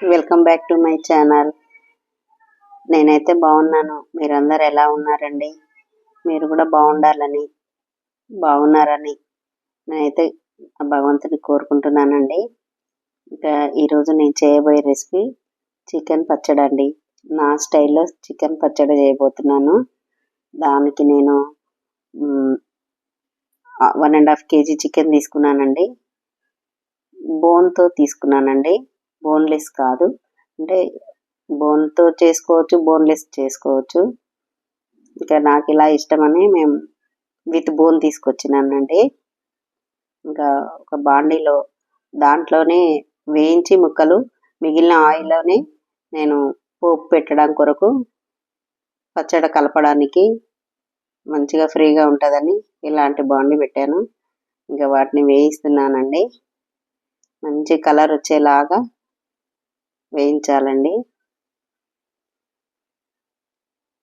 Welcome back to my channel నేనైతే బాగున్నాను. మీరందరు ఎలా ఉన్నారండి? మీరు కూడా బాగుండాలని బాగున్నారని నేనైతే ఆ భగవంతుని కోరుకుంటున్నానండి. ఇంకా ఈరోజు నేను చేయబోయే రెసిపీ చికెన్ పచ్చడి అండి. నా స్టైల్లో చికెన్ పచ్చడి చేయబోతున్నాను. దానికి నేను one and half kg chicken తీసుకున్నానండి. బోన్తో తీసుకున్నానండి. బోన్లెస్ కాదు. అంటే బోన్తో చేసుకోవచ్చు బోన్లెస్ చేసుకోవచ్చు. ఇంకా నాకు ఇలా ఇష్టమని మేము విత్ బోన్ తీసుకొచ్చినానండి ఇంకా ఒక బాండీలో దాంట్లోనే వేయించి ముక్కలు మిగిలిన ఆయిల్లోనే నేను పోపు పెట్టడం కొరకు పచ్చడి కలపడానికి మంచిగా ఫ్రీగా ఉంటుందని ఇలాంటి బాండి పెట్టాను. ఇంకా వాటిని వేయిస్తున్నానండి. మంచి కలర్ వచ్చేలాగా వేయించాలండి.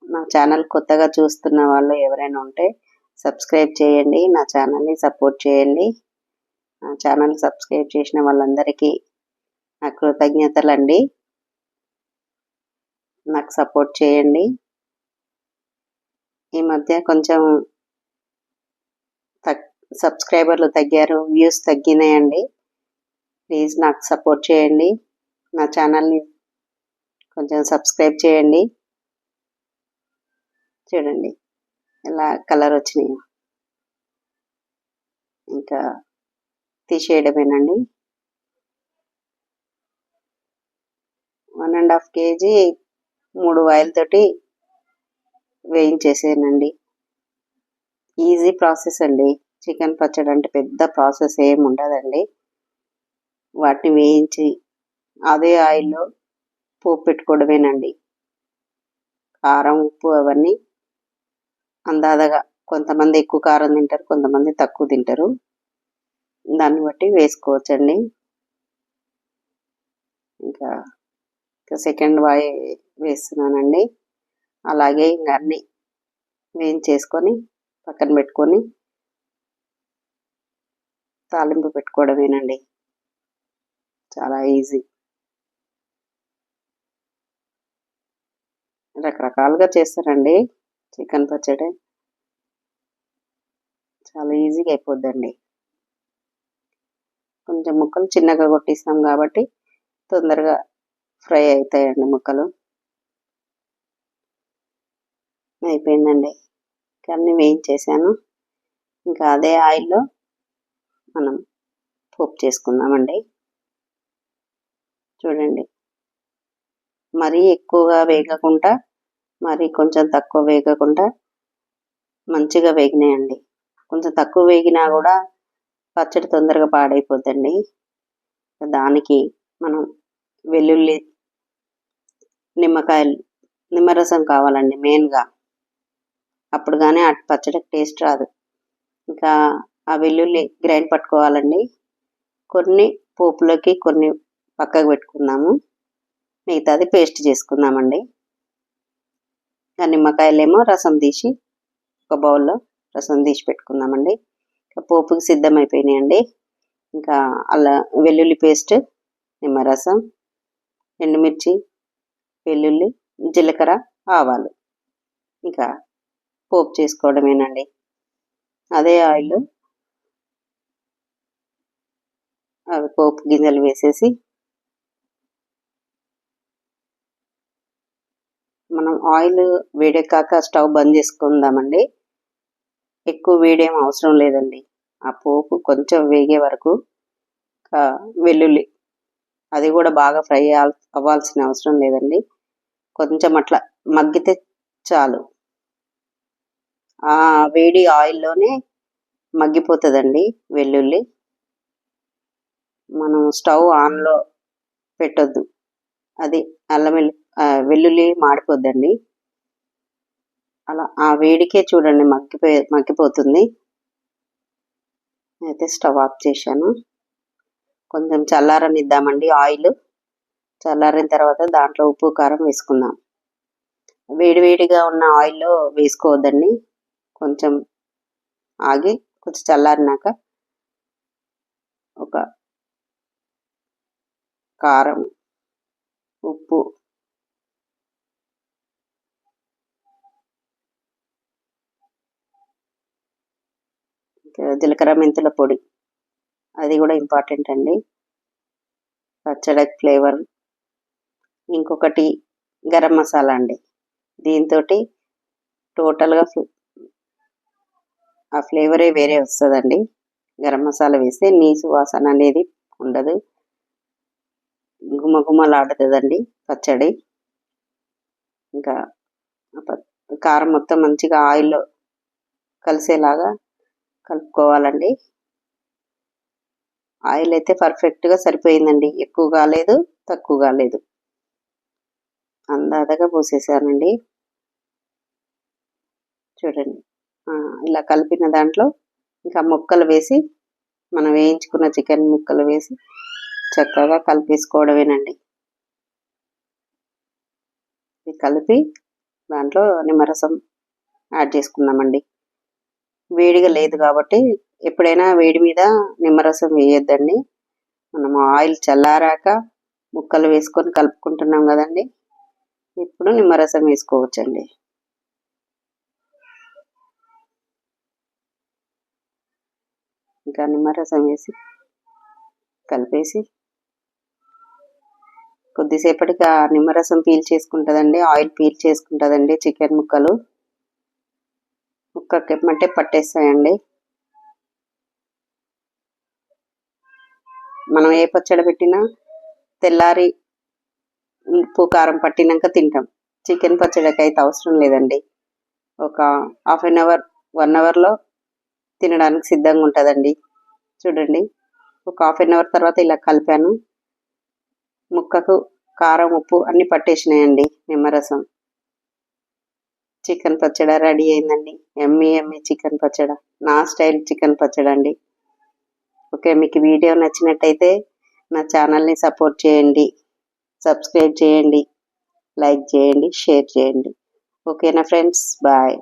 నా ఛానల్ కొత్తగా చూస్తున్న వాళ్ళు ఎవరైనా ఉంటే సబ్స్క్రైబ్ చేయండి నా ఛానల్ని సపోర్ట్ చేయండి. నా ఛానల్ సబ్స్క్రైబ్ చేసిన వాళ్ళందరికీ నా కృతజ్ఞతలండి. నాకు సపోర్ట్ చేయండి. ఈ మధ్య కొంచెం సబ్స్క్రైబర్లు తగ్గారు వ్యూస్ తగ్గినాయండి. ప్లీజ్ నాకు సపోర్ట్ చేయండి. నా ఛానల్ని కొంచెం సబ్స్క్రైబ్ చేయండి. చూడండి ఎలా కలర్ వచ్చినాయి. ఇంకా తీసేయడమేనండి. వన్ అండ్ హాఫ్ కేజీ మూడు ఆయిల్తోటి వేయించేసేనండి. ఈజీ ప్రాసెస్ అండి. చికెన్ పచ్చడి అంటే పెద్ద ప్రాసెస్ ఏమి ఉండదండి. వాటిని వేయించి అదే ఆయిల్లో పోపు పెట్టుకోవడమేనండి. కారం ఉప్పు అవన్నీ అందాదగా కొంతమంది ఎక్కువ కారం తింటారు కొంతమంది తక్కువ తింటారు. దాన్ని బట్టి వేసుకోవచ్చండి. ఇంకా ఇంకా సెకండ్ వాయి వేస్తున్నానండి. అలాగే ఇంకా అన్నీ వేయించేసుకొని పక్కన పెట్టుకొని తాలింపు పెట్టుకోవడమేనండి. చాలా ఈజీ. రకరకాలుగా చేస్తారండి. చికెన్ పచ్చడి. చాలా ఈజీగా అయిపోద్దండి. కొంచెం ముక్కలు చిన్నగా కొట్టిస్తాం కాబట్టి తొందరగా ఫ్రై అవుతాయండి ముక్కలు. అయిపోయిందండి. అన్నీ వేయించేసాను. ఇంకా అదే ఆయిల్లో మనం పోపు చేసుకుందామండి. చూడండి. మరీ ఎక్కువగా వేగకుండా మరి కొంచెం తక్కువ వేగకుండా మంచిగా వేగినాయండి. కొంచెం తక్కువ వేగినా కూడా పచ్చడి తొందరగా పాడైపోద్దండి. దానికి మనం వెల్లుల్లి నిమ్మకాయలు నిమ్మరసం కావాలండి మెయిన్గా. అప్పుడు కానీ ఆ పచ్చడి టేస్ట్ రాదు. ఇంకా ఆ వెల్లుల్లి గ్రైండ్ పట్టుకోవాలండి. కొన్ని పోపులోకి కొన్ని పక్కకు పెట్టుకుందాము. మిగతాది పేస్ట్ చేసుకుందామండి. ఇంకా నిమ్మకాయలేమో రసం తీసి ఒక బౌల్లో రసం తీసి పెట్టుకుందామండి. ఇంకా పోపుకి సిద్ధమైపోయినాయండి. ఇంకా అలా వెల్లుల్లి పేస్ట్ నిమ్మరసం ఎండుమిర్చి వెల్లుల్లి జీలకర్ర ఆవాలు. ఇంకా పోపు చేసుకోవడమేనండి. అదే ఆయిల్ అవి పోపు గింజలు వేసేసి మనం ఆయిల్ వేడెక్కాక స్టవ్ బంద్ చేసుకుందామండి. ఎక్కువ వేడేం అవసరం లేదండి. ఆ పోపు కొంచెం వేగే వరకు వెల్లుల్లి అది కూడా బాగా ఫ్రై అవ్వాల్సిన అవసరం లేదండి. కొంచెం అట్లా మగ్గితే చాలు. ఆ వేడి ఆయిల్లోనే మగ్గిపోతుందండి వెల్లుల్లి. మనం స్టవ్ ఆన్లో పెట్టొద్దు. అది అల్లం వెల్లుల్లి మాడిపోద్దండి. అలా ఆ వేడికే చూడండి మగ్గిపోయి మగ్గిపోతుంది. అయితే స్టవ్ ఆఫ్ చేశాను. కొంచెం చల్లారనిద్దామండి ఆయిల్. చల్లారిన తర్వాత దాంట్లో ఉప్పు కారం వేసుకుందాం. వేడివేడిగా ఉన్న ఆయిల్లో వేసుకోవద్దండి. కొంచెం ఆగి కొంచెం చల్లారినాక ఒక కారం ఉప్పు జీలకర్ర మెంతుల పొడి. అది కూడా ఇంపార్టెంట్ అండి. పచ్చడి ఫ్లేవర్. ఇంకొకటి గరం మసాలా అండి. దీంతో టోటల్గా ఆ ఫ్లేవరే వేరే వస్తుందండి. గరం మసాలా వేస్తే నీసు వాసన అనేది ఉండదు. గుమగుమలాడుతుందండి పచ్చడి. ఇంకా కారం మొత్తం మంచిగా ఆయిల్లో కలిసేలాగా కలుపుకోవాలండి. ఆయిల్ అయితే పర్ఫెక్ట్గా సరిపోయిందండి. ఎక్కువ కాలేదు తక్కువ కాలేదు. అందాదగా పోసేసానండి. చూడండి. ఇలా కలిపిన దాంట్లో ఇంకా ముక్కలు వేసి మనం వేయించుకున్న చికెన్ ముక్కలు వేసి చక్కగా కలిపేసుకోవడమేనండి. కలిపి దాంట్లో నిమ్మరసం యాడ్ చేసుకుందామండి. వేడిగా లేదు కాబట్టి ఎప్పుడైనా వేడి మీద నిమ్మరసం వేయొద్దండి. మనము ఆయిల్ చల్లారాక ముక్కలు వేసుకొని కలుపుకుంటున్నాం కదండి. ఇప్పుడు నిమ్మరసం వేసుకోవచ్చండి. ఇంకా నిమ్మరసం వేసి కలిపేసి కొద్దిసేపటికి ఆ నిమ్మరసం పీల్ చేసుకుంటుందండి ఆయిల్ పీల్ చేసుకుంటుందండి చికెన్ ముక్కలు. ముక్కకి ఎమ్మంటే పట్టేస్తాయండి. మనం ఏ పచ్చడి పెట్టినా తెల్లారి ఉప్పు కారం పట్టినాక తింటాం. చికెన్ పచ్చడికి అయితే అవసరం లేదండి. ఒక హాఫ్ అన్ అవర్ వన్ అవర్లో తినడానికి సిద్ధంగా ఉంటుందండి. చూడండి ఒక హాఫ్ అన్ అవర్ తర్వాత ఇలా కలిపాను. ముక్కకు కారం ఉప్పు అన్నీ పట్టేసినాయండి నిమ్మరసం. చికెన్ పచ్చడి రెడీ అయిందండి. ఎమ్మి ఎమ్మి చికెన్ పచ్చడి. నా స్టైల్ చికెన్ పచ్చడి అండి. ఓకే మీకు వీడియో నచ్చినట్టయితే నా ఛానల్ని సపోర్ట్ చేయండి. సబ్స్క్రైబ్ చేయండి. లైక్ చేయండి షేర్ చేయండి. ఓకేనా ఫ్రెండ్స్? బాయ్.